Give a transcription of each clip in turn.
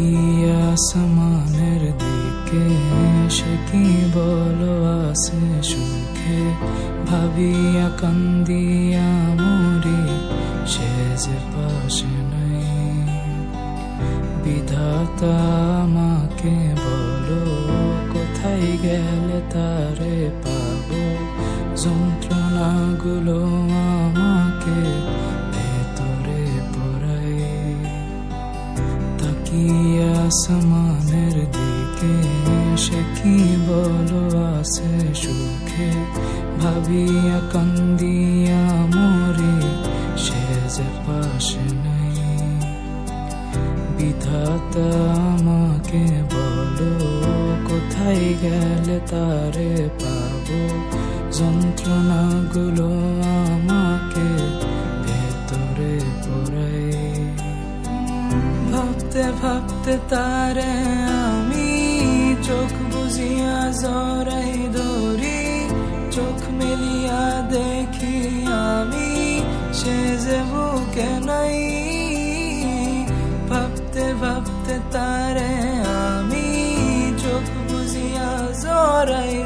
তাকিয়ে আসমানের দিকে সে কি বলো আসে সুখে ভাবিয়া কান্দিয়া মরি সে যে পাশে নাই বিধাতা আমাকে বলো কোথায় গেলে তারে পাবো যন্ত্রণাগুলো আসমানের দিকে সে কি বলো আছে সুখে? ভাবিয়া কান্দিয়া মরে সে যে পাশে নাই। বিধাতা আমাকে বলো, কোথায় গেলে তারে পাবো? যন্ত্রণাগুলো আমাকে ভাবতে ভাবতে তারে আমি চোখ বুঝিয়া জরাই ধরি চোখ মেলিয়া দেখি আমি সে যে বুকে নাই। ভাবতে ভাবতে তারে আমি চোখ বুঝিয়া জরাই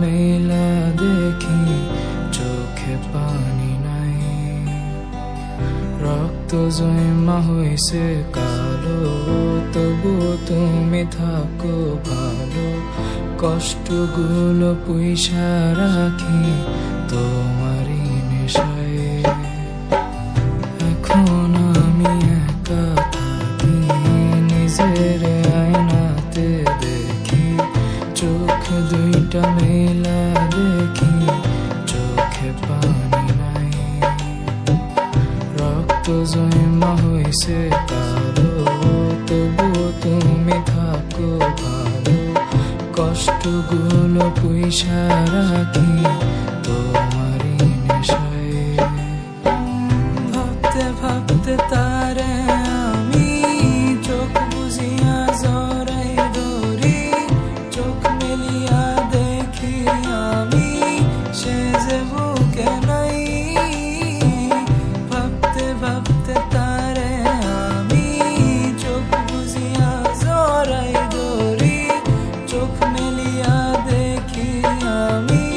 মেলা দেখি চোখে পানি নাই। রক্ত জয়মা হয়েছে কালো, তবু তুমি থাকো ভালো। কষ্টগুলো পয়সা রাখি, তোমারই নেশায় জমা হয়েছে তারো তবু তুমি থাকো ভালো। কষ্টগুলো পয়সা রাখি তোমার দেখিয়া দেখি আমি।